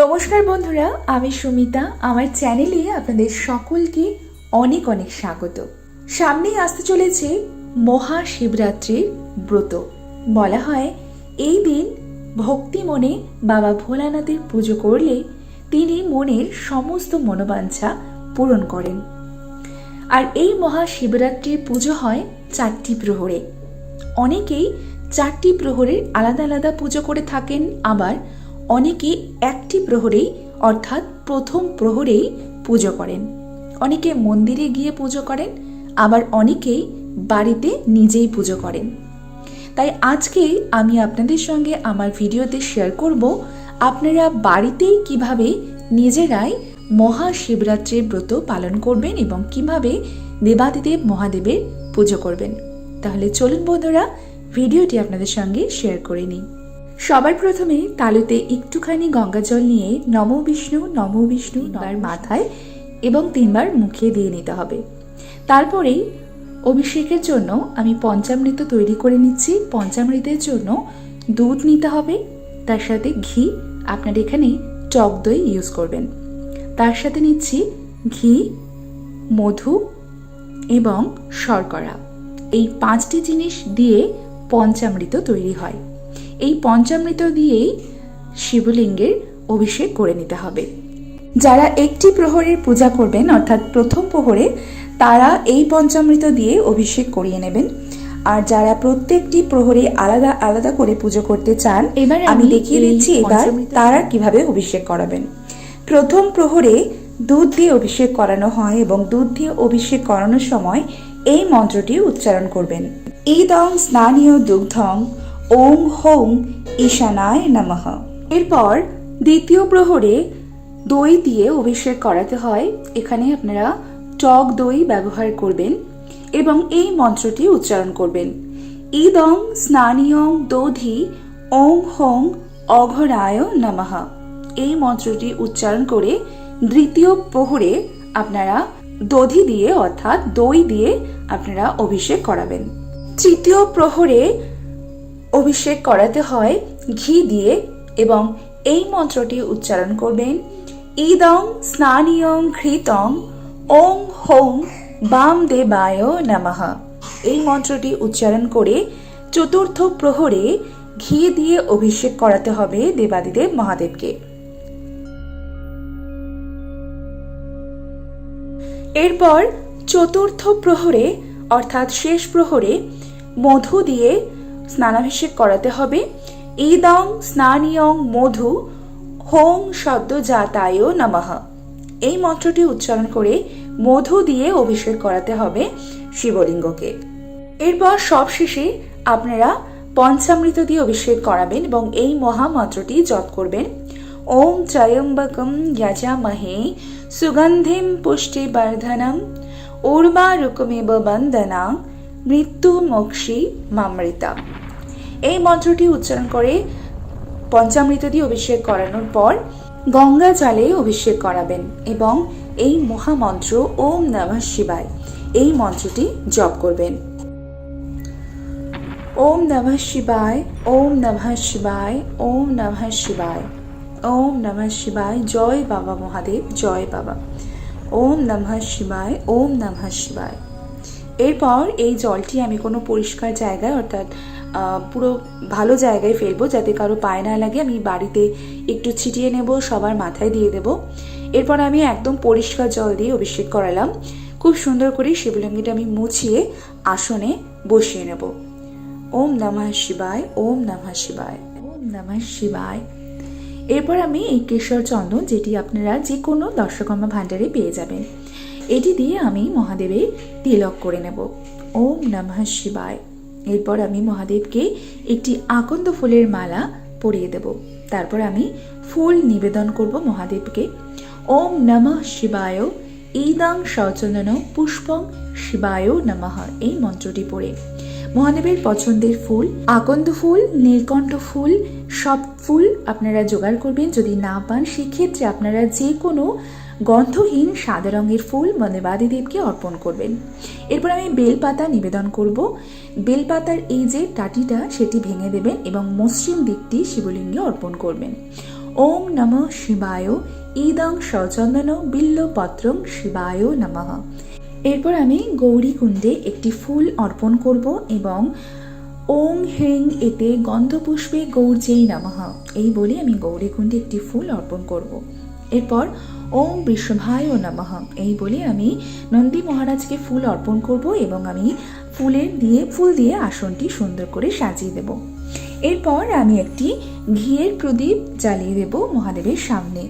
নমস্কার বন্ধুরা, আমি সুমিতা। আমার চ্যানেলে আপনাদের সকলকে অনেক অনেক স্বাগত। সামনেই আসতে চলেছে মহাশিবরাত্রির ব্রত। বলা হয়, এই দিন ভক্তি মনে বাবা ভোলানাথের পুজো করলে তিনি মনের সমস্ত মনোবাঞ্ছা পূরণ করেন। আর এই মহাশিবরাত্রির পুজো হয় চারটি প্রহরে। অনেকেই চারটি প্রহরের আলাদা আলাদা পুজো করে থাকেন, আবার অনেকে একটি প্রহরেই, অর্থাৎ প্রথম প্রহরেই পুজো করেন। অনেকে মন্দিরে গিয়ে পুজো করেন, আবার অনেকেই বাড়িতে নিজেই পুজো করেন। তাই আজকে আমি আপনাদের সঙ্গে আমার ভিডিওতে শেয়ার করব, আপনারা বাড়িতেই কীভাবে নিজেরাই মহাশিবরাত্রির ব্রত পালন করবেন এবং কীভাবে দেবাদিদেব মহাদেবের পুজো করবেন। তাহলে চলুন বন্ধুরা, ভিডিওটি আপনাদের সঙ্গে শেয়ার করে নিই। সবার প্রথমে তালুতে একটুখানি গঙ্গা জল নিয়ে নম বিষ্ণু নম বিষ্ণু তিনবার মাথায় এবং তিনবার মুখে দিয়ে নিতে হবে। তারপরেই অভিষেকের জন্য আমি পঞ্চামৃত তৈরি করে নিচ্ছি। পঞ্চামৃতের জন্য দুধ নিতে হবে। তার সাথে ঘি। আপনার এখানে টক দই ইউজ করবেন। তার সাথে নিচ্ছি ঘি মধু এবং শর্করা। এই পাঁচটি জিনিস দিয়ে পঞ্চামৃত তৈরি হয়। এই পঞ্চামৃত দিয়েই শিবলিঙ্গের অভিষেক করে নিতে হবে। যারা একটি প্রহরের পূজা করবেন অর্থাৎ প্রথম প্রহরে তারা এই পঞ্চামৃত দিয়ে অভিষেক করিয়ে নেবেন। আর যারা প্রত্যেকটি প্রহরে আলাদা আলাদা করে পুজো করতে চান এবার আমি দেখিয়ে দিচ্ছি এবার তারা কীভাবে অভিষেক করাবেন। প্রথম প্রহরে দুধ দিয়ে অভিষেক করানো হয় এবং দুধ দিয়ে অভিষেক করানোর সময় এই মন্ত্রটি উচ্চারণ করবেন। ইদং স্নানীয় দুগ্ধং ওং হোং ঈশানায় নমঃ। এরপর দ্বিতীয় প্রহরে দই দিয়ে অভিষেক করাতে হয়। এখানে আপনারা টক দই ব্যবহার করবেন এবং এই মন্ত্রটি উচ্চারণ করবেন। ইদং স্নানীয় দধি ওং হোং অঘরায় নমঃ। এই মন্ত্রটি উচ্চারণ করে দ্বিতীয় প্রহরে আপনারা দধি দিয়ে অর্থাৎ দই দিয়ে আপনারা অভিষেক করাবেন। তৃতীয় প্রহরে অভিষেক করাতে হয়, ঘি দিয়ে এবং এই মন্ত্রটি উচ্চারণ করবেন। ইদং স্নানীয়ং ঘৃতং, ওং হোং বাম দেবায় নমঃ। এই মন্ত্রটি উচ্চারণ করে চতুর্থ প্রহরে ঘি দিয়ে অভিষেক করাতে হবে দেবাদিদেব মহাদেবকে। এরপর চতুর্থ প্রহরে, অর্থাৎ শেষ প্রহরে, মধু দিয়ে স্নানাভিষেক করাতে হবে। ইদং স্নানিয়ং মধু হোং শব্দ জাতায় নমঃ। এই মন্ত্রটি উচ্চারণ করে মধু দিয়ে অভিষেক করাতে হবে শিবলিঙ্গকে। এরপর সবশেষে আপনারা পঞ্চামৃত দিয়ে অভিষেক করাবেন এবং এই মহামন্ত্রটি জপ করবেন। ওম ত্রয়ম্বকম যজামহে সুগন্ধিম পুষ্টিবর্ধনম উর্বারুকমেব বন্দনা মৃত্যু মোক্ষী মামৃতা। এই মন্ত্রটি উচ্চারণ করে পঞ্চামৃত দিয়ে অভিষেক করানোর পর গঙ্গা জলে অভিষেক করাবেন এবং এই মহামন্ত্র ওম নমঃ শিবায় এই মন্ত্রটি জপ করবেন। ওম নমঃ শিবায়, ওম নমঃ শিবায়, ওম নমঃ শিবায়, ওম নমঃ শিবায়, জয় বাবা মহাদেব, জয় বাবা। ওম নমঃ শিবায়, ওম নমঃ শিবায়। এরপর এই জলটি আমি কোনো পরিষ্কার জায়গায় অর্থাৎ পুরো ভালো জায়গায় ফেলব যাতে কারও পায়ে না লাগে। আমি বাড়িতে একটু ছিটিয়ে নেব, সবার মাথায় দিয়ে দেব। এরপর আমি একদম পরিষ্কার জল দিয়ে অভিষেক করালাম। খুব সুন্দর করে শিবলিঙ্গিটা আমি মুছিয়ে আসনে বসিয়ে নেব। ওম নমঃ শিবায়, ওম নমঃ শিবায়, ওম নমঃ শিবায়। এরপর আমি এই কেশর চন্দন যেটি আপনারা যে কোনো দর্শকর্মা ভাণ্ডারে পেয়ে যাবেন। এটি দিয়ে আমি মহাদেবের তিলক করে নেব। ওম নমঃ শিবায়। এরপর আমি মহাদেবকে একটি আকন্দ ফুলের মালা পরিয়ে দেব। তারপর আমি ফুল নিবেদন করব মহাদেবকে। ওম নমঃ শিবায়। ইদং সচন্দন পুষ্পং শিবায় নমঃ। এই মন্ত্রটি পড়ে। মহাদেবের পছন্দের ফুল, আকন্দ ফুল, নীলকণ্ঠ ফুল, সব ফুল আপনারা জোগাড় করবেন। যদি না পান, সেক্ষেত্রে আপনারা যে কোনো গন্ধহীন সাদা রঙের ফুল দেবাদিদেবকে অর্পণ করবেন। এরপর আমি বেলপাতা নিবেদন করব। বেলপাতার এই যে টাটিটা, সেটি ভেঙে দেবেন এবং মসৃণ দিকটি শিবলিঙ্গে অর্পণ করবেন। ওম নম শিবায়। ইদং সচন্দন বিল্লপত্রং শিবায় নমঃ। এরপর আমি গৌরী কুণ্ডে একটি ফুল অর্পণ করব এবং ওং হ্রিং এতে গন্ধপুষ্পে গৌরজেই নমঃ। এই বলে আমি গৌরীকুণ্ডে একটি ফুল অর্পণ করব। এরপর ওম ও নমঃ। এই বলে আমি নন্দী মহারাজকে ফুল অর্পণ করব এবং আমি ফুলের দিয়ে, ফুল দিয়ে আসনটি সুন্দর করে সাজিয়ে দেব। এরপর আমি একটি ঘিয়ের প্রদীপ জ্বালিয়ে দেব মহাদেবের সামনে।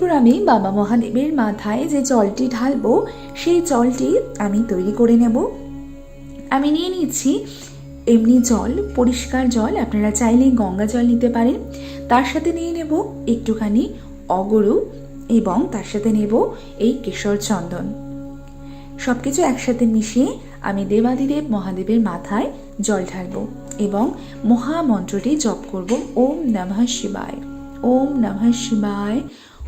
এরপর আমি বাবা মহাদেবের মাথায় যে জলটি ঢালবো, সেই জলটি আমি তৈরি করে নেব। আমি নিয়ে নিচ্ছি এমনি জল, পরিষ্কার জল, আপনারা চাইলে গঙ্গা জল নিতে পারেন। তার সাথে নিয়ে নেব একটুখানি অগরু এবং তার সাথে নেব এই কেশর চন্দন। সব কিছু একসাথে মিশিয়ে আমি দেবাদিদেব মহাদেবের মাথায় জল ঢালব এবং মহামন্ত্রটি জপ করব। ওম নমঃ শিবায়, ওম নমঃ শিবায়।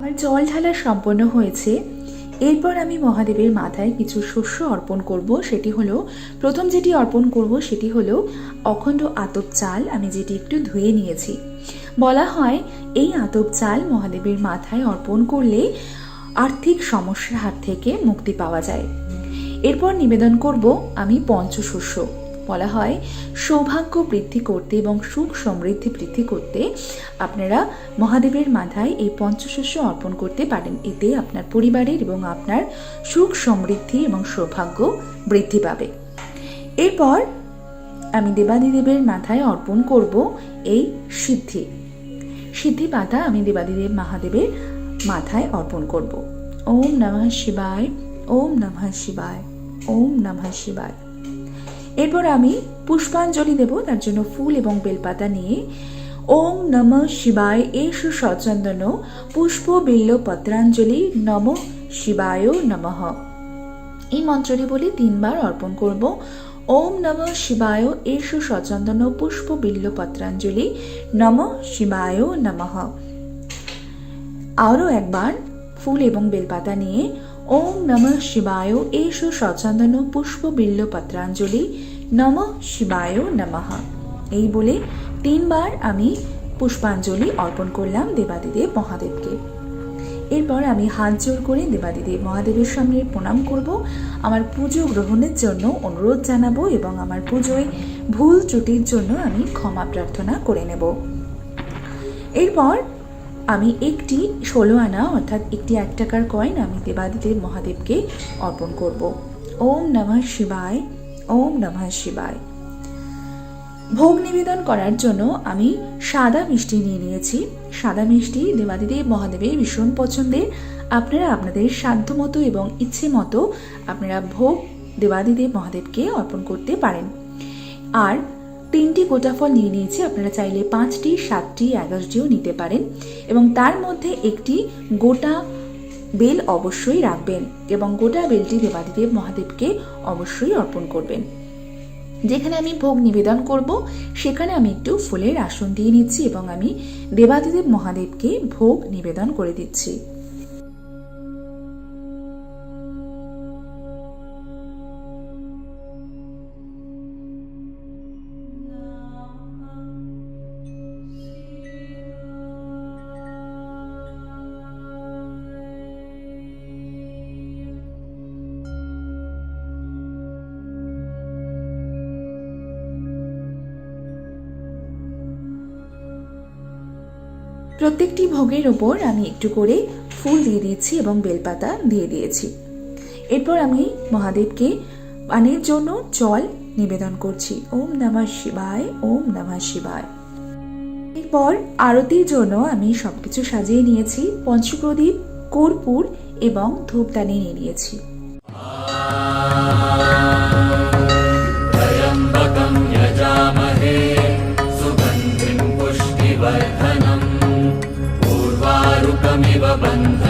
আমার জল ঢালা সম্পন্ন হয়েছে। এরপর আমি মহাদেবের মাথায় কিছু শস্য অর্পণ করব। সেটি হলো, প্রথম যেটি অর্পণ করব সেটি হলো অখণ্ড আতপ চাল আমি যেটি একটু ধুয়ে নিয়েছি। বলা হয়, এই আতপ চাল মহাদেবের মাথায় অর্পণ করলে আর্থিক সমস্যার হাত থেকে মুক্তি পাওয়া যায়। এরপর নিবেদন করব আমি পঞ্চশস্য। বলা হয়, সৌভাগ্য বৃদ্ধি করতে এবং সুখ সমৃদ্ধি বৃদ্ধি করতে আপনারা মহাদেবের মাথায় এই পঞ্চশস্য অর্পণ করতে পারেন। এতে আপনার পরিবারের এবং আপনার সুখ সমৃদ্ধি এবং সৌভাগ্য বৃদ্ধি পাবে। এরপর আমি দেবাদিদেবের মাথায় অর্পণ করব এই সিদ্ধি। সিদ্ধি পাতা আমি দেবাদিদেব মহাদেবের মাথায় অর্পণ করব। ওম নমঃ শিবায়, ওম নমঃ শিবায়, ওম নমঃ শিবায়। এরপর আমি পুষ্পাঞ্জলি দেব, তার জন্য ফুল এবং বেলপাতা নিয়ে। ওং নম শিবায় এসু সচন্দন, পুষ্প বিল্ল পত্রাঞ্জলি, নম শিবায় নমঃ। এই মন্ত্রটি বলে তিনবার অর্পণ করব। ওম নম শিবায় এসু সচন্দন, পুষ্প বিল্ল পত্রাঞ্জলি, নম শিবায় নমঃ। আরও একবার ফুল এবং বেলপাতা নিয়ে ওম নম শিবায় এসু সচন্দন পুষ্প বিল্ল পত্রাঞ্জলি, নম শিবায় নমঃ। এই বলে তিনবার আমি পুষ্পাঞ্জলি অর্পণ করলাম দেবাদিদেব মহাদেবকে। এরপর আমি হাত জোর করে দেবাদিদেব মহাদেবের সামনে প্রণাম করব, আমার পুজো গ্রহণের জন্য অনুরোধ জানাব এবং আমার পুজোয় ভুল ত্রুটির জন্য আমি ক্ষমা প্রার্থনা করে নেব। এরপর আমি একটি ষোলো আনা, অর্থাৎ একটি এক টাকার কয়েন আমি দেবাদিদেব মহাদেবকে অর্পণ করব। ওম নমঃ শিবায়, ওম নমঃ শিবায়। ভোগ নিবেদন করার জন্য আমি সাদা মিষ্টি নিয়ে নিয়েছি। সাদা মিষ্টি দেবাদিদেব মহাদেবের ভীষণ পছন্দের। আপনারা আপনাদের সাধ্য মতো এবং ইচ্ছে মতো আপনারা ভোগ দেবাদিদেব মহাদেবকে অর্পণ করতে পারেন। আর তিনটি গোটা ফল নিয়ে নিয়েছি। আপনারা চাইলে পাঁচটি, সাতটি, এগারোটিও নিতে পারেন এবং তার মধ্যে একটি গোটা বেল অবশ্যই রাখবেন এবং গোটা বেলটি দেবাদিদেব মহাদেবকে অবশ্যই অর্পণ করবেন। যেখানে আমি ভোগ নিবেদন করব, সেখানে আমি একটু ফুলের আসন দিয়ে নিচ্ছি এবং আমি দেবাদিদেব মহাদেবকে ভোগ নিবেদন করে দিচ্ছি। প্রত্যেকটি ভোগের ওপর আমি একটু করে ফুল দিয়ে দিয়েছি এবং বেলপাতা দিয়ে দিয়েছি। এরপর আমি মহাদেবকে পানের জন্য জল নিবেদন করছি। ওম নমঃ শিবায়, ওম নমঃ শিবায়। এরপর আরতির জন্য আমি সবকিছু সাজিয়ে নিয়েছি। পঞ্চপ্রদীপ, কর্পূর এবং ধূপদানি নিয়ে নিয়েছি। Bận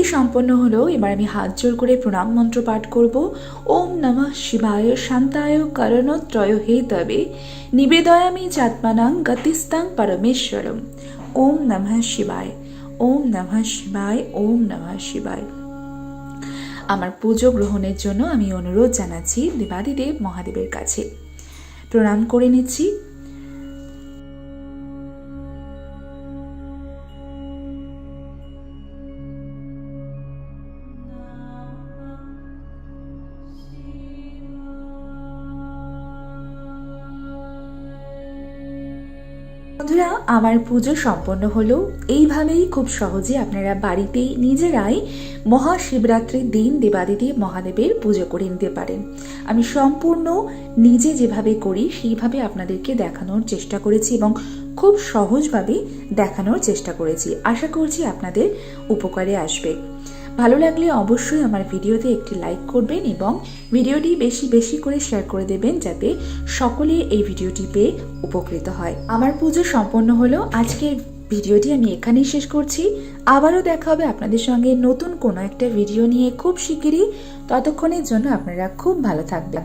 আরতি সম্পন্ন হলো এবার আমি হাত জোর করে প্রণাম মন্ত্র পাঠ করব। ওম নমঃ শিবায় শান্তায় করণত্রয় হে তবে। নিবেদয়ামি চাত্মানাং গতিস্তাং পরমেশ্বরম। ওম নমঃ শিবায়। ওম নমঃ শিবায়। ওম নমঃ শিবায়। আমার পুজো গ্রহণের জন্য আমি অনুরোধ জানাচ্ছি দেবাদিদেব মহাদেবের কাছে। প্রণাম করে নিচ্ছি। বন্ধুরা, আমার পুজো সম্পন্ন হলো। এইভাবেই খুব সহজে আপনারা বাড়িতেই নিজেরাই মহাশিবরাত্রির দিন দেবাদিদেব মহাদেবের পুজো করে নিতে পারেন। আমি সম্পূর্ণ নিজে যেভাবে করি, সেইভাবে আপনাদেরকে দেখানোর চেষ্টা করেছি এবং খুব সহজভাবে দেখানোর চেষ্টা করেছি। আশা করছি আপনাদের উপকারে আসবে। ভালো লাগলে অবশ্যই আমার ভিডিওতে একটি লাইক করবেন এবং ভিডিওটি বেশি বেশি করে শেয়ার করে দেবেন যাতে সকলে এই ভিডিওটি পেয়ে উপকৃত হয়। আমার পুজো সম্পন্ন হলো। আজকের ভিডিওটি আমি এখানেই শেষ করছি। আবারও দেখা হবে আপনাদের সঙ্গে নতুন কোনো একটা ভিডিও নিয়ে খুব শিগগিরই। ততক্ষণের জন্য আপনারা খুব ভালো থাকবেন।